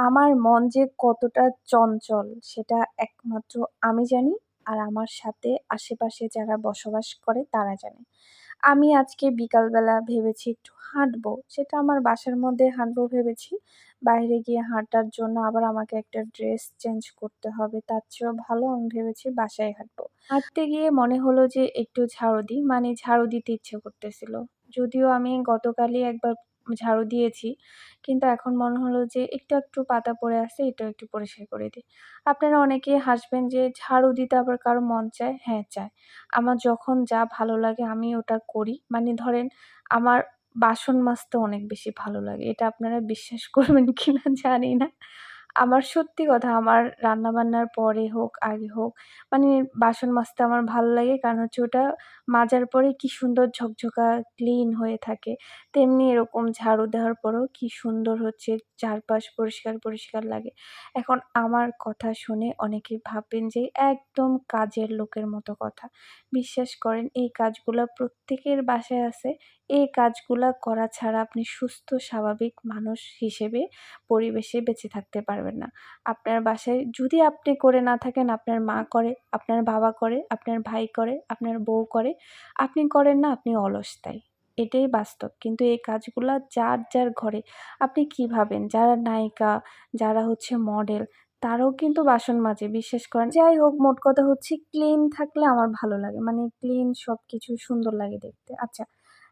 আমার মন যে কতটা চঞ্চল, সেটা একমাত্র আমি জানি আর আমার সাথে আশেপাশে যারা বসবাস করে তারা জানে। আমি আজকে বিকালবেলা ভেবেছি একটু হাঁটবো, সেটা আমার বাসার মধ্যে হাঁটবো ভেবেছি। বাইরে গিয়ে হাঁটার জন্য আবার আমাকে একটা ড্রেস চেঞ্জ করতে হবে, তার চেয়েও ভালো আমি ভেবেছি বাসায় হাঁটবো। হাঁটতে গিয়ে মনে হলো যে একটু ঝাড়ু দিই মানে ঝাড়ু দিতে ইচ্ছে করতেছিল। যদিও আমি গতকালই একবার ঝাড়ু দিয়েছি। কিন্তু এখন মনে হলো যে একটু একটু পাতা পড়ে আছে, এটা একটু পরিষ্কার করে দিই। আপনারা অনেকেই হাসবেন যে ঝাড়ু দিতে আবার কারও মন চায়? হ্যাঁ চায়। আমার যখন যা ভালো লাগে আমি ওটা করি। মানে ধরেন আমার বাসন মাজতে অনেক বেশি ভালো লাগে। এটা আপনারা বিশ্বাস করবেন কিনা জানি না। আমার সত্যি কথা, আমার রান্নাবান্নার পরে হোক, আগে হোক মানে বাসন মাজতে আমার ভালো লাগে। কারণ হচ্ছে ওটা মাজার পরে কি সুন্দর ঝকঝকা ক্লিন হয়ে থাকে। তেমনি এরকম ঝাড়ু দেওয়ার পরেও কি সুন্দর হচ্ছে, চারপাশ পরিষ্কার পরিষ্কার লাগে। এখন আমার কথা শুনে অনেকে ভাববেন যে একদম কাজের লোকের মতো কথা। বিশ্বাস করেন, এই কাজগুলো প্রত্যেকের বাসায় আছে। এই কাজগুলা করা ছাড়া আপনি সুস্থ, স্বাভাবিক মানুষ হিসেবে পরিবেশে বেঁচে থাকতে পারবেন না। আপনার বাসায় যদি আপনি করে না থাকেন, আপনার মা করে, আপনার বাবা করে, আপনার ভাই করে, আপনার বউ করে, আপনি করেন না, আপনি অলস তাই। এটাই বাস্তব। কিন্তু এই কাজগুলা যার যার ঘরে আপনি কি ভাবেন? যারা নায়িকা, যারা হচ্ছে মডেল, তারাও কিন্তু বাসন মাজে। বিশ্বাস করেন, যাই হোক, মোট কথা হচ্ছে ক্লিন থাকলে আমার ভালো লাগে। মানে ক্লিন সব কিছু সুন্দর লাগে দেখতে। আচ্ছা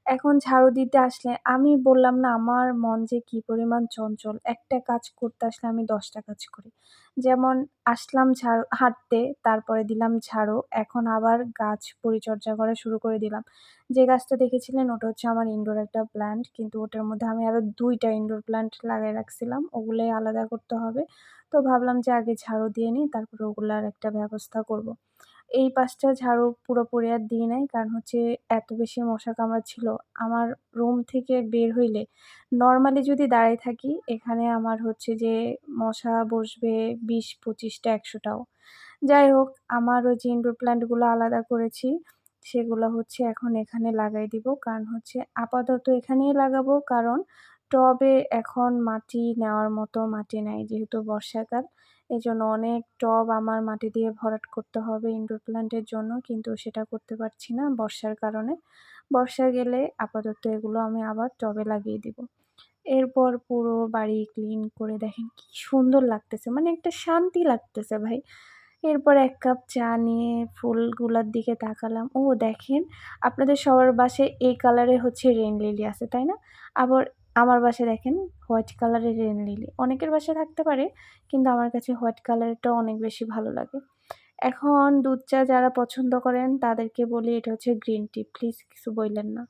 এখন ঝাড়ু দিতে আসলে আমি বললাম না, আমার মন যে কী পরিমাণ চঞ্চল, একটা কাজ করতে আসলে আমি দশটা কাজ করি। যেমন আসলাম ঝাড়ু, হাঁটতে, তারপরে দিলাম ঝাড়ু, এখন আবার গাছ পরিচর্যা করা শুরু করে দিলাম। যে গাছটা দেখেছিলেন ওটা হচ্ছে আমার ইনডোর একটা প্ল্যান্ট কিন্তু ওটার মধ্যে আমি আরও দুইটা ইনডোর প্ল্যান্ট লাগাই রাখছিলাম ওগুলোই আলাদা করতে হবে। তো ভাবলাম যে আগে ঝাড়ু দিয়ে নিই, তারপরে ওগুলার একটা ব্যবস্থা করব। এই পাশটা ঝাড়ু পুরোপুরি আর দিই নাই, কারণ হচ্ছে এত বেশি মশা কামড়া ছিল আমার রুম থেকে বের হইলে নর্মালি যদি দাঁড়ায় থাকি, এখানে আমার হচ্ছে যে মশা বসবে বিশ, পঁচিশটা, একশোটাও। যাই হোক, আমার ওই যে ইনডোর প্ল্যান্টগুলো আলাদা করেছি, সেগুলো হচ্ছে এখন এখানে লাগাই দিব। কারণ হচ্ছে আপাতত এখানেই লাগাবো, কারণ টবে এখন মাটি নেওয়ার মতো মাটি নাই, যেহেতু বর্ষাকাল। এই জন্য অনেক টব আমার মাটি দিয়ে ভরাট করতে হবে ইনডোর প্ল্যান্টের জন্য, কিন্তু সেটা করতে পারছি না বর্ষার কারণে। বর্ষা গেলে আপাতত এগুলো আমি আবার টবে লাগিয়ে দিব। এরপর পুরো বাড়ি ক্লিন করে দেখেন কি সুন্দর লাগতেছে মানে একটা শান্তি লাগতেছে ভাই। এরপর এক কাপ চা নিয়ে ফুলগুলোর দিকে তাকালাম। ও দেখেন, আপনাদের সবার বাসায় এই কালারে হচ্ছে রেন লিলি আছে, তাই না? আবার আমার বাসায় দেখেন হোয়াইট কালারের রেন লিলি। অনেকের বাসায় থাকতে পারে, কিন্তু আমার কাছে হোয়াইট কালারটা অনেক বেশি ভালো লাগে। এখন দুধ চা যারা পছন্দ করেন তাদেরকে বলি এটা হচ্ছে গ্রিন টি। প্লিজ কিছু বললেন না।